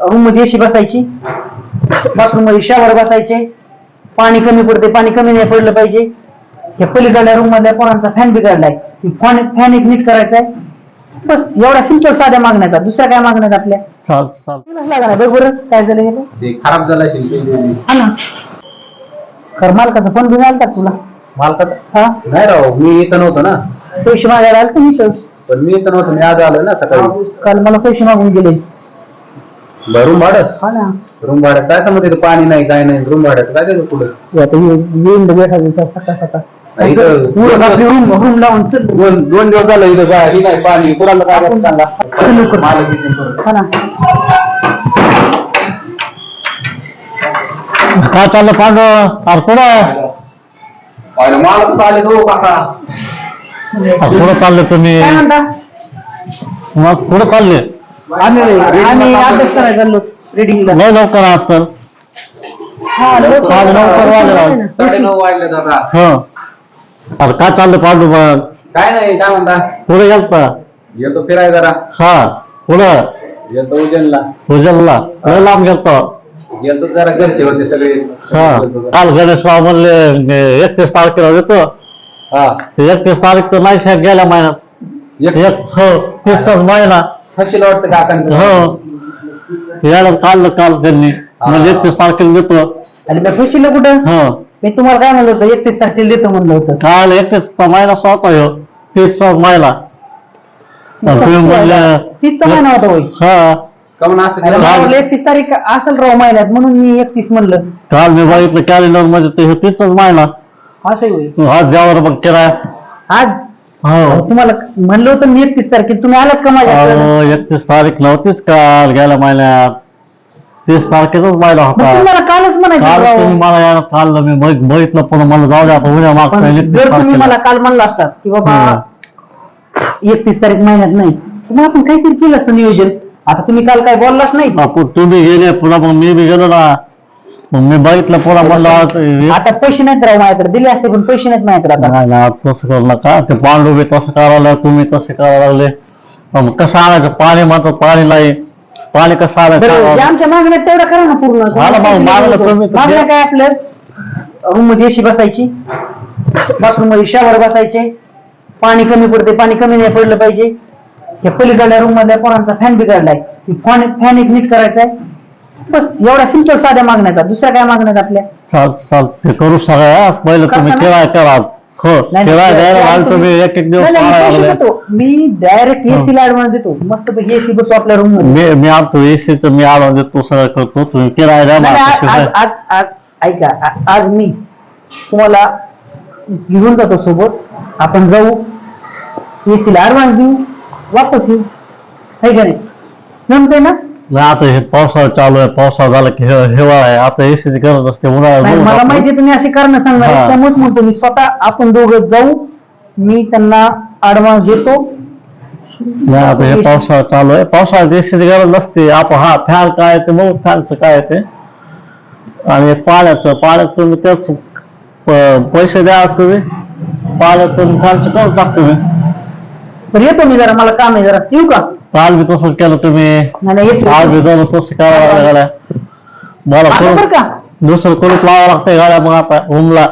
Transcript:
रूममध्ये एसी बसायची. बाथरूममध्ये शावर बसायचे. पाणी कमी पडते पाणी कमी नाही पडलं पाहिजे. या पलीकडल्या रूम मधल्या पोरांचा फॅन बिघडलाय. फॅन फॅन एक नीट करायचा आहे बस एवढ्या सिंपल साध्या मागण्यात दुसऱ्या काय मागण्यात आपल्या? चाल चाल तुलाच लागा ना, बघ बरं काय झालं ते खराब झाला हा खर मालकाचा फोन बिन आलता का तुला? मालकात हा? नाही राव मी इथं नव्हतो ना. पैसे मागायला आलता मी सहज. पण मी इथं नव्हतो मी आज आलोय ना सकाळी. काल मला पैसे मागून गेले. रूम भाडं? हा ना. रूम भाड्यात काय समज तिथं पाणी नाही काय नाही रूम भाड्यात काय त्याचं पुढे? हे आता ये- सकाळ सकाळ. नाही तर- आपली रूम रूम लावून चल. दोन दोन दिवस झालं इथं काय ही नाही पाणी. कुणाला काय चल लवकर. मालक इथे. हा ना. काय चाललं पांडव? अरे कुठं पाहिलं मालक आले तो? काका. अरे कुठं चालले तुम्ही? काय म्हणता? मग कुठं चालले? आम्ही आम्ही अभ्यास करायला चाललो रिडिंगला लय लवकर आजकाल हा लवकर. आज लवकर वाजले. साडे नऊ वाजले दादा. हो. अरे काय चाललं पांडू मग काय नाही काय म्हणता? कुठे गेलता येतो फिराय जरा. हा कुठं येतो उज्जैनला. उजलला लय लांब गेलतो येतो जरा घरचे होते सगळे. हा. काल गणेशराव म्हणले एकतीस तारखेला येतो. हा. एकतीस तारीख तर नाही साहेब गेल्या महिन्यात. एक एक हो तीसचाच महिना. फशील वाटतं काकांचं. हो. याला काढलं काल त्यांनी. म्हणजे एकतीस तारखेला देतो. आणि मी खुशीला कुठं? हो. मी तुम्हाला काय म्हणलं होतं? एकतीस तारखेला देतो म्हणलं होतं. काल एकतीसचा महिना स्वतः हो. तीसचा महिना. तुम्ही म्हणले तीसचा महिना होता होय. हा. का म्हणून असं केलं? एकतीस तारीख असेल राव महिन्यात म्हणून मी एकतीस म्हणलं. काल मी बघितलं कॅलेंडरमध्ये ते तीसचाच महिना. असं होय. आज द्यावर मग किराया. आज हो. तुम्हाला म्हणलं होतं मी एकतीस तारखेला. तुम्ही आलात का माझ्या अहो, एकतीस तारीख नव्हतीच काल गेल्या महिन्यात. तीस तारखेचाच मग होता. तुम्हाला कालच म्हणायचं काल राव. तुम्ही मला यायला चाललं मी बघ- बघितलं पण मला जाऊ द्या आता उद्या मागच्या पण एकतीस जर तुम्ही तारखेला. मला काल म्हणलं असतात की बाबा एकतीस तारीख महिन्यात नाही तर मग आपण काहीतरी केलं असतं नियोजन. आता तुम्ही काल काय बोललाच नाही. आपण तुम्ही गेले पुन्हा मग मी बी गेलो ना. मग मी बघितलं पुन्हा म्हणलं हे- आता पैसे नाहीत राव माझ्याकडे दिले असते पण पैसे नाहीत माझ्याकडे आता. नाही ना तसं करू नका. ते पांडू बी तसं करायला लागले, तुम्ही तसे करायला लागले. मग कसं आणायचं? पाणी म्हणतो पाणी नाही पाणी कसं बरं जे आणायचं? आमच्या मागण्यात तेवढं करा ना पूर्ण. हा मग मागणं मागण्या काय आपलं रूममध्ये एसी बसायची. बाथरूममध्ये शावर बसायचे. पाणी कमी पडते पाणी कमी नाही पडलं पाहिजे. या पलीकडल्या रूम मधल्या पोरांचा फॅन बिघडलाय. फॅन फॅन एक नीट करायचा आहे बस एवढ्या सिंपल साध्या मागण्यात दुसऱ्या काय मागण्यात आपल्या? चाल चाल. ते करू सगळ्या. पहिलं तुम्ही करता ना? करा हो नाही, द्यायला तुम्ही एक एक दिवस नाही, नाही, मी पाहायला पैसे लागले. देतो. मी डायरेक्ट एसी ला ऍडव्हान्स देतो. मस्त पैकी एसी बसू आपल्या रूममध्ये. मी मी आणतो एसीच मी आणून देतो सगळं करतो. तुम्ही किराय द्या नाही, मला नाही, कसं आज. आज आज ऐका आ- आज मी तुम्हाला घेऊन जातो सोबत. आपण जाऊ. एसीला ऍडव्हान्स देऊ. वापस येऊ. है का नाही? जमते ना? आता हे पावसाळा चालू आहे पावसाळा झाला की हे- हिवाळा आहे. आता एसीची गरज असते नाही, जाऊ मला. माहिती आहे तुम्ही असे कारण सांगणार हा. त्यामुळेच म्हणतो मी स्वतः आपण दोघं जाऊ मी त्यांना ऍडव्हान्स देतो. नाही आता हे पावसाळा चालू आहे. पावसाळ्यात एसीची गरज नसते आपण हा फॅन काय ते मग फॅनचं काय ते. आणि पाण्याचं पाण्याचं तुम्ही त्याच प- पैसे द्या तुम्ही. पाण्याचं फॅनचं करून टाकतो मी तर येतो मी जरा मला काम आहे जरा. येऊ का? काल बी तसंच केलं तुम्ही नाही येतो आज बी झालं तसं करावं लागलं गाड्या मला आता बरं का दुसरं कुलूप लावावं लागतंय गाड्या मग आता रूमला